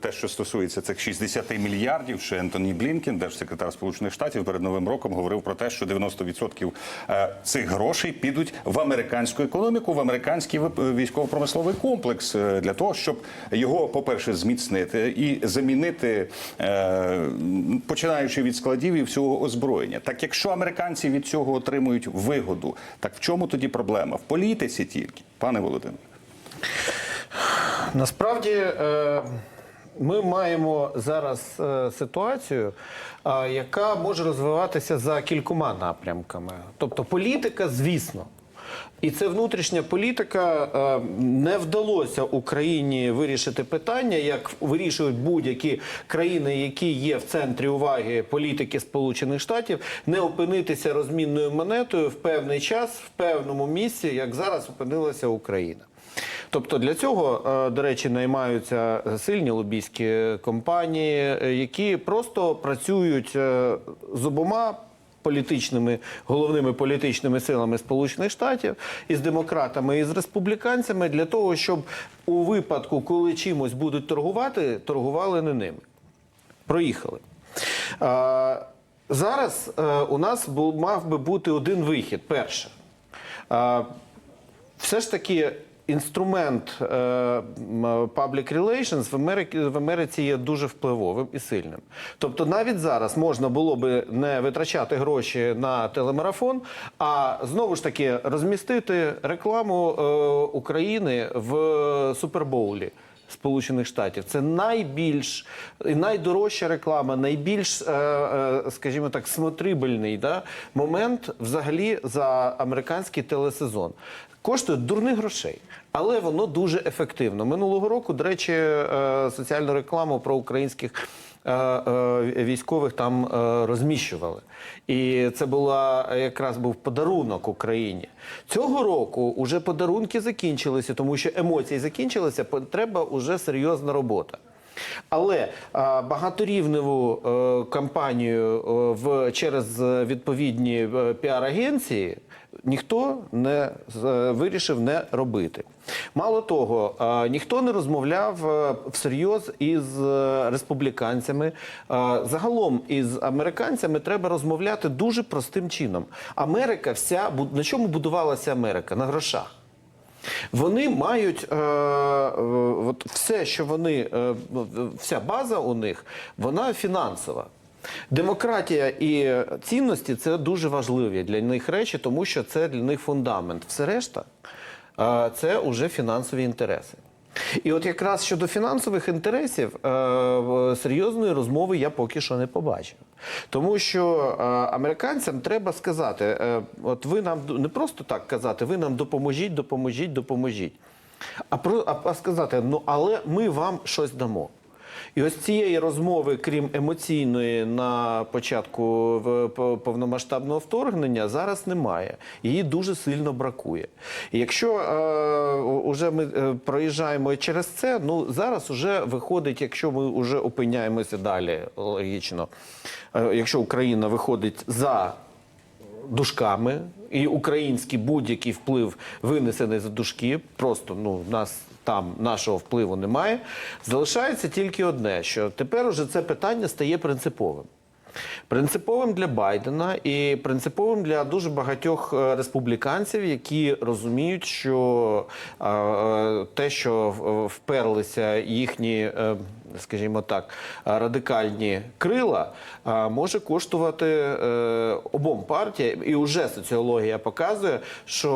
Те, що стосується цих 60 мільярдів, ще Ентоні Блінкен, держсекретар Сполучених Штатів, перед новим роком говорив про те, що 90% е, цих грошей підуть в американську економіку, в американський вип- військово-промисловий комплекс е, для того, щоб його, по-перше, зміцнити і замінити, е, починаючи від складів і всього озброєння. Так, якщо американці від цього отримують вигоду, так в чому тоді проблема? В політиці тільки, пане Володимире. Насправді е, ми маємо зараз е, ситуацію, е, яка може розвиватися за кількома напрямками. Тобто політика, звісно. І це внутрішня політика. Е, Не вдалося Україні вирішити питання, як вирішують будь-які країни, які є в центрі уваги політики Сполучених Штатів, не опинитися розмінною монетою в певний час, в певному місці, як зараз опинилася Україна. Тобто для цього, е, до речі, наймаються сильні лобійські компанії, е, які просто працюють е, з обома політичними головними політичними силами Сполучених Штатів із демократами і з республіканцями для того, щоб у випадку, коли чимось будуть торгувати, торгували не ними. Проїхали. Е, Зараз е, у нас бу- мав би бути один вихід. Перше. Е, все ж таки інструмент е, public relations в Америці, в Америці є дуже впливовим і сильним. Тобто навіть зараз можна було би не витрачати гроші на телемарафон, а знову ж таки розмістити рекламу е, України в Супербоулі. Сполучених Штатів це найбільш найдорожча реклама, найбільш, е, е, скажімо так, смотрибельний да, момент взагалі за американський телесезон. Коштує дурних грошей, але воно дуже ефективно. Минулого року, до речі, е, соціальну рекламу про українських військових там е, розміщували. І це була якраз був подарунок Україні. Цього року уже подарунки закінчилися, тому що емоції закінчилися. по- Треба вже серйозна робота. Але а, багаторівневу е, кампанію е, в через е, відповідні е, піар-агенції ніхто не е, вирішив не робити. Мало того, е, ніхто не розмовляв е, всерйоз із республіканцями. Загалом із американцями треба розмовляти дуже простим чином. Америка, вся на чому будувалася Америка? На грошах. Вони мають е, от все, що вони, е, вся база у них, вона фінансова. Демократія і цінності це дуже важливі для них речі, тому що це для них фундамент. Все решта е, це вже фінансові інтереси. І от якраз щодо фінансових інтересів е, серйозної розмови я поки що не побачив. Тому що е, американцям треба сказати: от ви нам не просто так казати, ви нам допоможіть, допоможіть, допоможіть. А, про, а сказати, ну але ми вам щось дамо. І ось цієї розмови, крім емоційної на початку повномасштабного вторгнення, зараз немає. Її дуже сильно бракує. І якщо е, уже ми е, проїжджаємо через це, ну зараз вже виходить, якщо ми вже опиняємося далі, логічно, е, якщо Україна виходить за дужками, і український будь-який вплив винесений за дужки, просто ну в нас там нашого впливу немає. Залишається тільки одне: що тепер уже це питання стає принциповим. Принциповим для Байдена і принциповим для дуже багатьох е, республіканців, які розуміють, що е, е, те, що вперлися їхні, скажімо так, радикальні крила, може коштувати обом партіям. І вже соціологія показує, що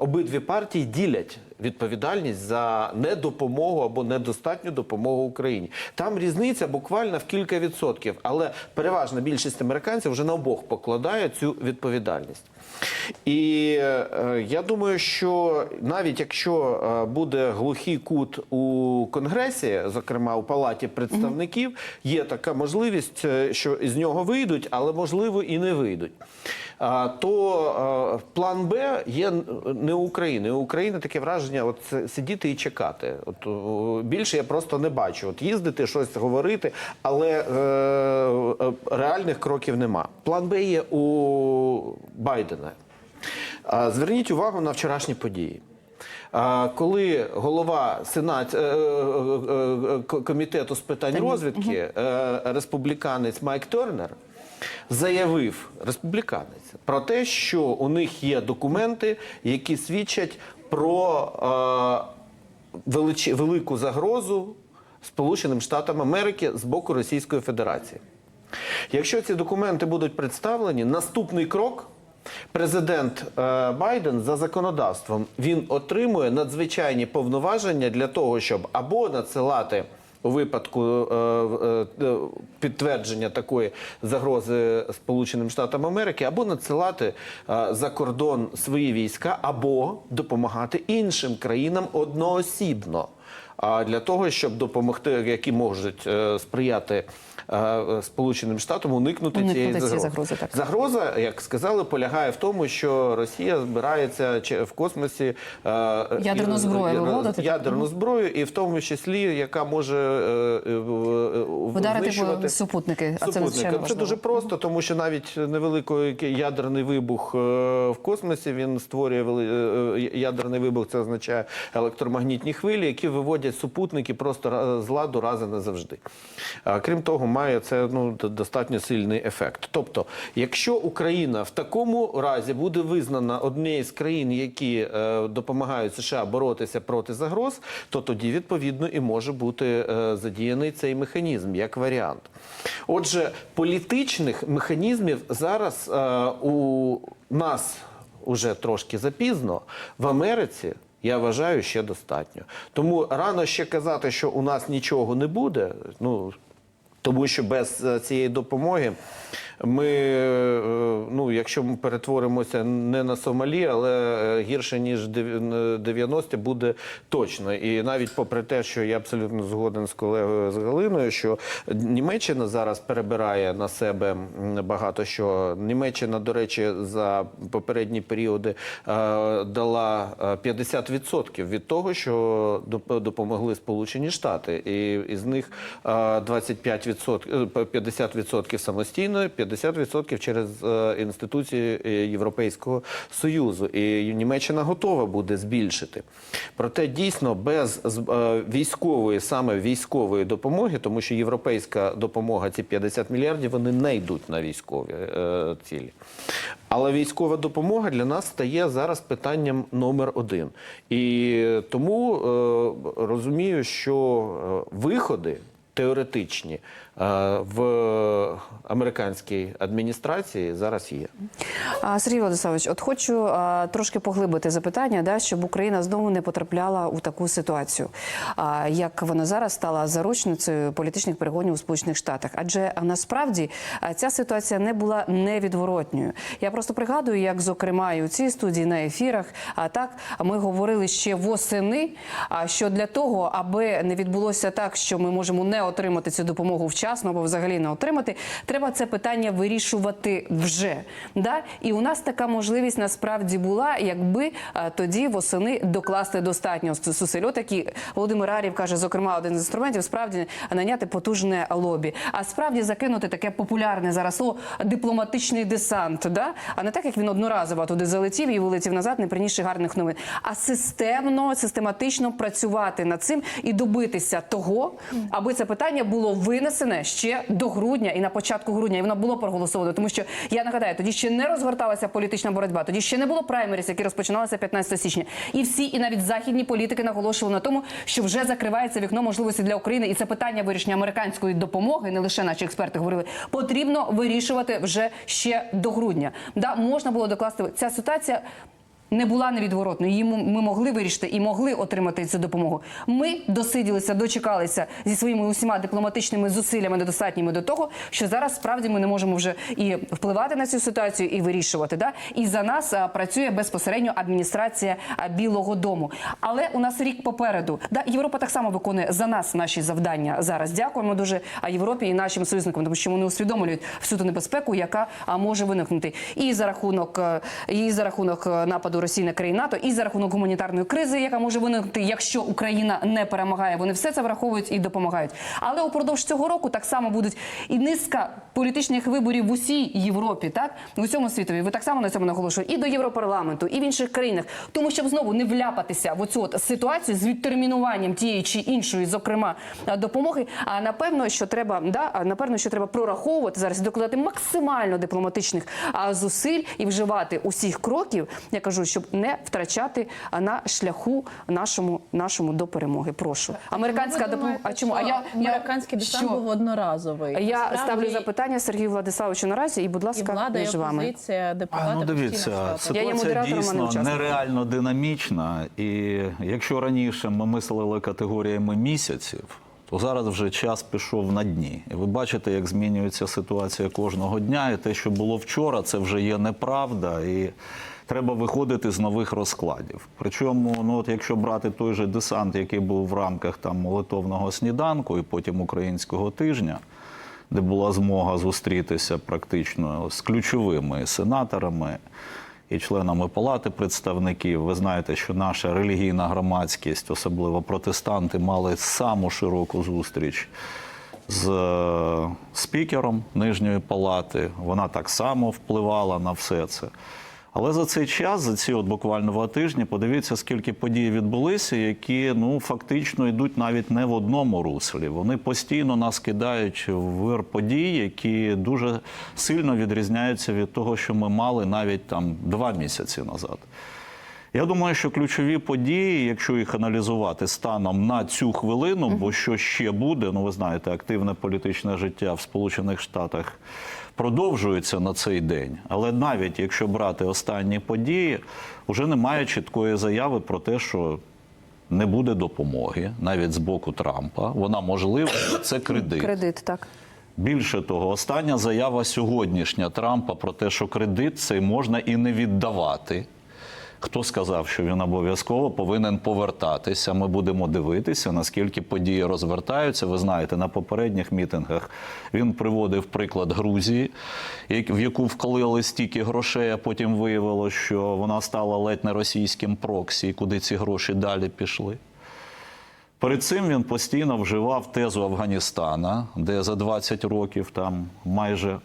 обидві партії ділять відповідальність за недопомогу або недостатню допомогу Україні. Там різниця буквально в кілька відсотків, але переважна більшість американців вже на обох покладає цю відповідальність. І е, я думаю, що навіть якщо е, буде глухий кут у Конгресі, зокрема у Палаті представників, є така можливість, е, що з нього вийдуть, але можливо і не вийдуть. То план Б є не у України. У України таке враження: от сидіти і чекати. От більше я просто не бачу. От їздити, щось говорити, але е, е, реальних кроків нема. План Б є у Байдена. Зверніть увагу на вчорашні події. Коли голова сенат е, комітету з питань розвідки, республіканець Майк Тернер, заявив республіканець про те, що у них є документи, які свідчать про е, велич, велику загрозу Сполученим Штатам Америки з боку Російської Федерації. Якщо ці документи будуть представлені, наступний крок. Президент е, Байден за законодавством він отримує надзвичайні повноваження для того, щоб або надсилати випадку е, е, е, підтвердження такої загрози Сполученим Штатам Америки, або надсилати за кордон свої війська, або допомагати іншим країнам одноосібно. А для того, щоб допомогти, які можуть сприяти Сполученим Штатам уникнути, Уникнути цієї цієї загрози. загрози, так. Загроза, як сказали, полягає в тому, що Росія збирається в космосі е, Ядерну зброю виводити? ядерну зброю, і в тому числі, яка може е, е, в- Ударити супутники, а це Супутники. Це важливо. дуже просто, тому що навіть невеликий ядерний вибух е, в космосі він створює е, е, ядерний вибух. Це означає електромагнітні хвилі, які виводять супутники просто з ладу раз і назавжди. Крім того, має це ну достатньо сильний ефект. Тобто, якщо Україна в такому разі буде визнана однією з країн, які е, допомагають США боротися проти загроз, то тоді відповідно і може бути е, задіяний цей механізм як варіант. Отже, політичних механізмів зараз е, у нас уже трошки запізно в Америці. Я вважаю, ще достатньо. Тому рано ще казати, що у нас нічого не буде. Ну тому що без е, цієї допомоги ми, е, ну, якщо ми перетворимося не на Сомалі, але е, гірше ніж дев- 90 буде точно. І навіть попри те, що я абсолютно згоден з колегою з Галиною, що Німеччина зараз перебирає на себе багато що. Німеччина, до речі, за попередні періоди дала е, 50% від того, що доп- допомогли Сполучені Штати, і із них е, 25%, е, 50% самостійно, 50% через е, інституції е, Європейського Союзу. І Німеччина готова буде збільшити. Проте дійсно без е, військової, саме військової допомоги, тому що європейська допомога, ці 50 мільярдів, вони не йдуть на військові цілі. Але військова допомога для нас стає зараз питанням номер один. І тому розумію, що виходи теоретичні е, в американській адміністрації зараз є. Сергій Владиславович, от хочу трошки поглибити запитання, да, щоб Україна знову не потрапляла у таку ситуацію, як вона зараз стала заручницею політичних перегонів у Сполучених Штатах. Адже насправді ця ситуація не була невідворотньою. Я просто пригадую, як зокрема і у цій студії на ефірах, а так ми говорили ще восени. Що для того, аби не відбулося так, що ми можемо не отримати цю допомогу вчасно або взагалі не отримати, треба це питання вирішувати вже. Да? І у нас така можливість насправді була, якби а, тоді восени докласти достатньо зусиль. Отакі Володимир Арів каже, зокрема, один з інструментів справді наняти потужне лобі, а справді закинути таке популярне зараз слово дипломатичний десант. Да? А не так, як він одноразово туди залетів і вилетів назад, не принісши гарних новин, а системно, систематично працювати над цим і добитися того, аби це питання було винесене ще до грудня і на початку грудня, і воно було проголосовано. Тому що я нагадаю, тоді ще не розгорталася політична боротьба, тоді ще не було праймеріс, які розпочиналися 15 січня. І всі, і навіть західні політики наголошували на тому, що вже закривається вікно можливості для України, і це питання вирішення американської допомоги, не лише наші експерти говорили, потрібно вирішувати вже ще до грудня. Да, можна було докласти ця ситуація. Не була невідворотною. Її ми могли вирішити і могли отримати цю допомогу. Ми досиділися, дочекалися зі своїми усіма дипломатичними зусиллями недостатніми до того, що зараз справді ми не можемо вже і впливати на цю ситуацію і вирішувати. Да? І за нас працює безпосередньо адміністрація Білого Дому. Але у нас рік попереду. Да? Європа так само виконує за нас наші завдання зараз. Дякуємо дуже Європі і нашим союзникам, тому що вони усвідомлюють всю ту небезпеку, яка може виникнути і за рахунок е, і за рахунок е, нападу Росії на країн НАТО, і за рахунок гуманітарної кризи, яка може виникнути, якщо Україна не перемагає. Вони все це враховують і допомагають. Але упродовж цього року так само будуть і низка політичних виборів в усій Європі, так в усьому світові. Ви так само на цьому наголошуєте і до Європарламенту, і в інших країнах. Тому щоб знову не вляпатися в оцю от ситуацію з відтермінуванням тієї чи іншої, зокрема допомоги. А напевно, що треба да, напевно, що треба прораховувати зараз, докладати максимально дипломатичних зусиль і вживати усіх кроків, я кажу, щоб не втрачати а, на шляху нашому нашому до перемоги. Прошу, американська допомога. А чому? А я американський десант що? був одноразовий. Я Насправді, ставлю запитання Сергію Владиславовичу наразі, і будь і ласка, влада, і між вами. А, ну дивіться, ситуація дійсно нереально динамічна. І якщо раніше ми мислили категоріями місяців, то зараз вже час пішов на дні. І ви бачите, як змінюється ситуація кожного дня. І те, що було вчора, це вже є неправда. І треба виходити з нових розкладів. Причому, ну от якщо брати той же десант, який був в рамках там молитовного сніданку і потім українського тижня де була змога зустрітися практично з ключовими сенаторами і членами палати представників. Ви знаєте, що наша релігійна громадськість, особливо протестанти, мали саму широку зустріч з е, спікером нижньої палати. Вона так само впливала на все це. Але за цей час, за ці от буквально два тижні, подивіться, скільки подій відбулися, які ну фактично йдуть навіть не в одному руслі. Вони постійно нас кидають в вир подій, які дуже сильно відрізняються від того, що ми мали навіть там два місяці назад. Я думаю, що ключові події, якщо їх аналізувати станом на цю хвилину, бо що ще буде, ну ви знаєте, активне політичне життя в Сполучених Штатах продовжується на цей день. Але навіть якщо брати останні події, вже немає чіткої заяви про те, що не буде допомоги навіть з боку Трампа. Вона можлива, це кредит. Кредит, так. Більше того, остання заява сьогоднішня Трампа про те, що кредит цей можна і не віддавати. Хто сказав, що він обов'язково повинен повертатися? Ми будемо дивитися, наскільки події розвертаються. Ви знаєте, на попередніх мітингах він приводив приклад Грузії, в яку вклали стільки грошей, а потім виявилося, що вона стала ледь не російським проксі, куди ці гроші далі пішли. Перед цим він постійно вживав тезу Афганістана, де за 20 років там майже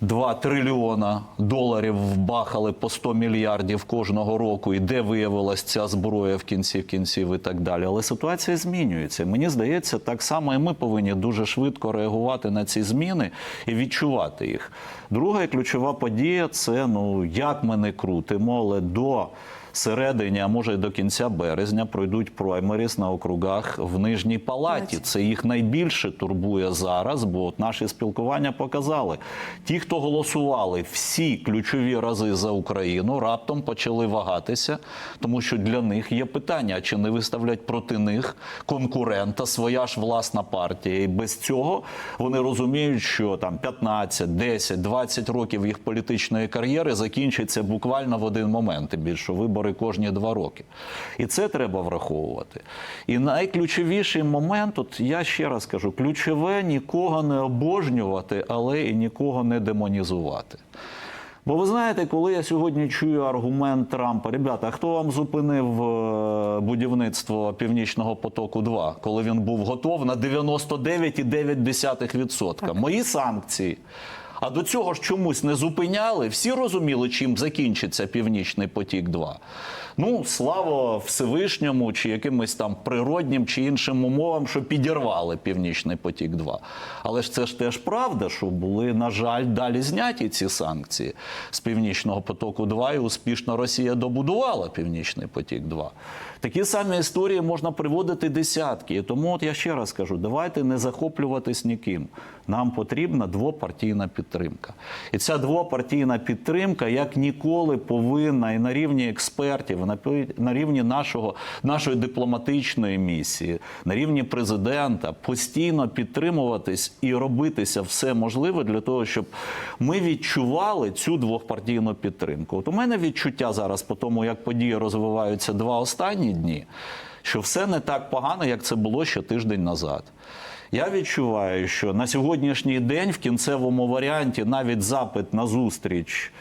2 трильйона доларів вбахали по 100 мільярдів кожного року, і де виявилася ця зброя в кінці кінців і так далі. Але ситуація змінюється. Мені здається, так само і ми повинні дуже швидко реагувати на ці зміни і відчувати їх. Друга і ключова подія це ну як ми не крутимо, але до середині, а може й до кінця березня, пройдуть праймеріс на округах в нижній палаті. Це їх найбільше турбує зараз, бо от наші спілкування показали. Ті, хто голосували всі ключові рази за Україну, раптом почали вагатися, тому що для них є питання: чи не виставлять проти них конкурента, своя ж власна партія. І без цього вони розуміють, що там 15, 10, 20 років їх політичної кар'єри закінчиться буквально в один момент. Тим більше вибори кожні два роки. І це треба враховувати. І найключовіший момент, от я ще раз кажу, ключове нікого не обожнювати, але і нікого не демонізувати. Бо ви знаєте, коли я сьогодні чую аргумент Трампа, ребята, а хто вам зупинив е, будівництво Північного потоку 2 коли він був готов на 99,9%? Мої санкції. А до цього ж чомусь не зупиняли. Всі розуміли, чим закінчиться Північний потік 2 Ну, слава Всевишньому, чи якимось там природнім чи іншим умовам, що підірвали Північний потік 2 Але ж це ж теж правда, що були, на жаль, далі зняті ці санкції з Північного потоку 2 і успішно Росія добудувала Північний потік 2 Такі самі історії можна приводити десятки. І тому, от я ще раз кажу, давайте не захоплюватись ніким. Нам потрібна двопартійна підтримка. І ця двопартійна підтримка, як ніколи, повинна і на рівні експертів, на на рівні нашого, нашої дипломатичної місії, на рівні президента постійно підтримуватись і робитися все можливе для того, щоб ми відчували цю двопартійну підтримку. От у мене відчуття зараз, по тому як події розвиваються два останні дні, що все не так погано, як це було ще тиждень назад. Я відчуваю, що на сьогоднішній день в кінцевому варіанті навіть запит на зустріч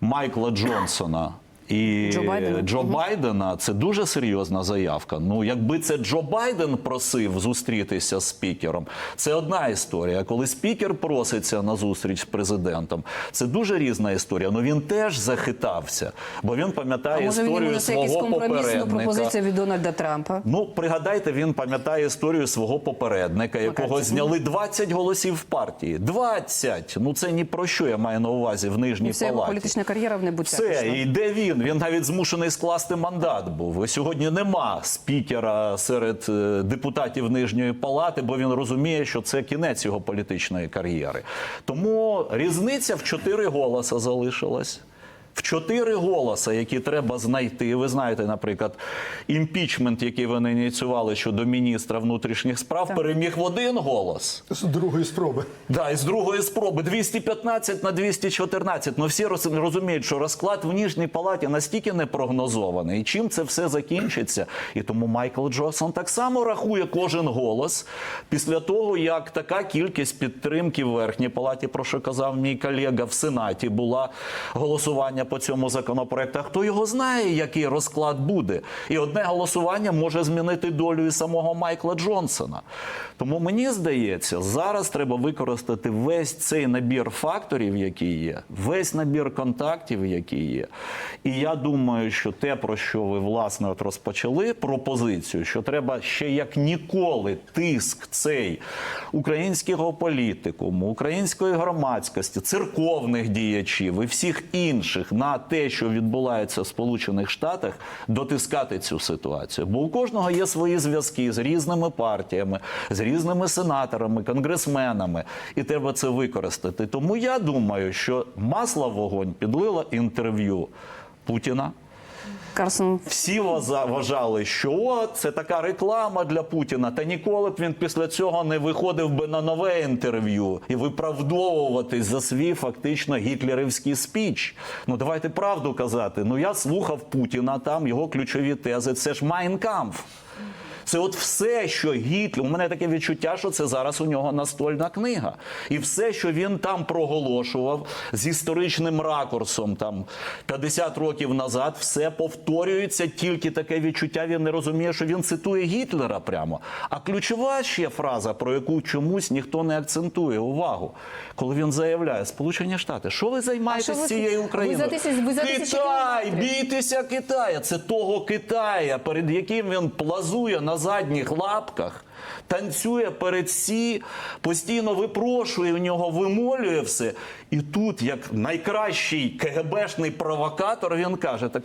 Майкла Джонсона І Джо Байдена? Джо Байдена це дуже серйозна заявка. Ну, якби це Джо Байден просив зустрітися з спікером, це одна історія. Коли спікер проситься на зустріч з президентом, це дуже різна історія. Ну він теж захитався, бо він пам'ятає історію свого попередника. пропозицію від Дональда Трампа? Ну, пригадайте, він пам'ятає історію свого попередника, якого Макарті. зняли 20 голосів в партії. 20! Ну це ні про що я маю на увазі в нижній І вся його палаті. політична кар'єра в небуття. Все, і де він? Він навіть змушений скласти мандат був. Сьогодні нема спікера серед е, депутатів нижньої палати, бо він розуміє, що це кінець його політичної кар'єри. Тому різниця в чотири голоса залишилась. В чотири голоса, які треба знайти. Ви знаєте, наприклад, імпічмент, який вони ініціювали щодо міністра внутрішніх справ, переміг в один голос. З другої спроби. Да, і з другої спроби 215 на 214. Ну всі розуміють, що розклад в ніжній палаті настільки непрогнозований. І чим це все закінчиться? І тому Майкл Джонсон так само рахує кожен голос після того, як така кількість підтримки в верхній палаті, про що казав мій колега в Сенаті, була голосування по цьому законопроекту. Хто його знає, який розклад буде? І одне голосування може змінити долю і самого Майкла Джонсона. Тому мені здається, зараз треба використати весь цей набір факторів, які є, весь набір контактів, які є. І я думаю, що те, про що ви власне от розпочали пропозицію, що треба ще як ніколи тиск цей українського політикуму, української громадськості, церковних діячів і всіх інших на те, що відбувається в Сполучених Штатах, дотискати цю ситуацію. Бо у кожного є свої зв'язки з різними партіями, з різними сенаторами, конгресменами, і треба це використати. Тому я думаю, що масло вогонь підлило інтерв'ю Путіна. Карсон Всі вважали, що це така реклама для Путіна. Та ніколи б він після цього не виходив би на нове інтерв'ю і виправдовуватись за свій фактично гітлерівський спіч. Ну давайте правду казати. Ну я слухав Путіна, там його ключові тези. Це ж Майнкамф. Це от все, що Гітлер, у мене таке відчуття, що це зараз у нього настольна книга. І все, що він там проголошував з історичним ракурсом, там 50 років назад, все повторюється, тільки таке відчуття. Він не розуміє, що він цитує Гітлера прямо. А ключова ще фраза, про яку чомусь ніхто не акцентує увагу, коли він заявляє: Сполучені Штати, що ви займаєтесь ви- цією ви Україною? за тисяч- ви за Китай, бійтеся Китая. Це того Китая, перед яким він плазує на задніх лапках, танцює перед всі, постійно випрошує в нього, вимолює все. І тут, як найкращий КГБшний провокатор, він каже: так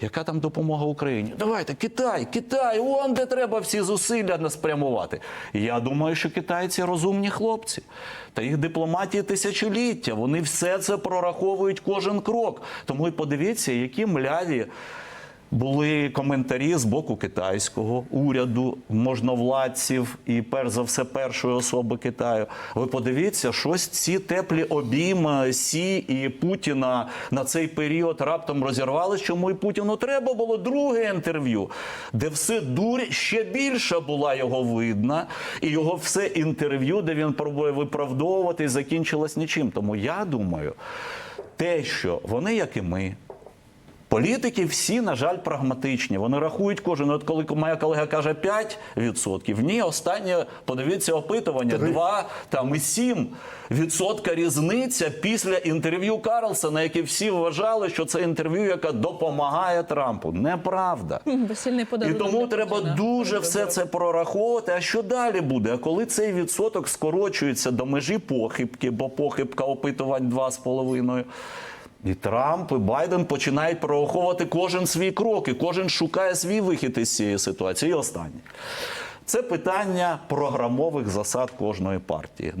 яка там допомога Україні? Давайте, Китай, Китай, он де треба всі зусилля спрямувати. Я думаю, що китайці розумні хлопці. Та їх дипломатії тисячоліття. Вони все це прораховують кожен крок. Тому і подивіться, які мляві. Були коментарі з боку китайського уряду, можновладців і перш за все першої особи Китаю. Ви подивіться, щось ці теплі обійми Сі і Путіна на цей період раптом розірвались. Чому і Путіну треба було друге інтерв'ю, де все дурь ще більша була його видна, і його все інтерв'ю, де він пробує виправдовувати, закінчилось нічим. Тому я думаю, те, що вони, як і ми. Політики всі, на жаль, прагматичні. Вони рахують кожен. От коли моя колега каже 5%, ні, останнє, подивіться опитування, 2 там і 7 відсотка різниця після інтерв'ю Карлсона, яке всі вважали, що це інтерв'ю, яке допомагає Трампу. Неправда. І тому треба дуже все це прораховувати. А що далі буде? А коли цей відсоток скорочується до межі похибки, бо похибка опитувань 2,5%, і Трамп, і Байден починають прораховувати кожен свій крок, і кожен шукає свій вихід із цієї ситуації. І останнє. Це питання програмових засад кожної партії.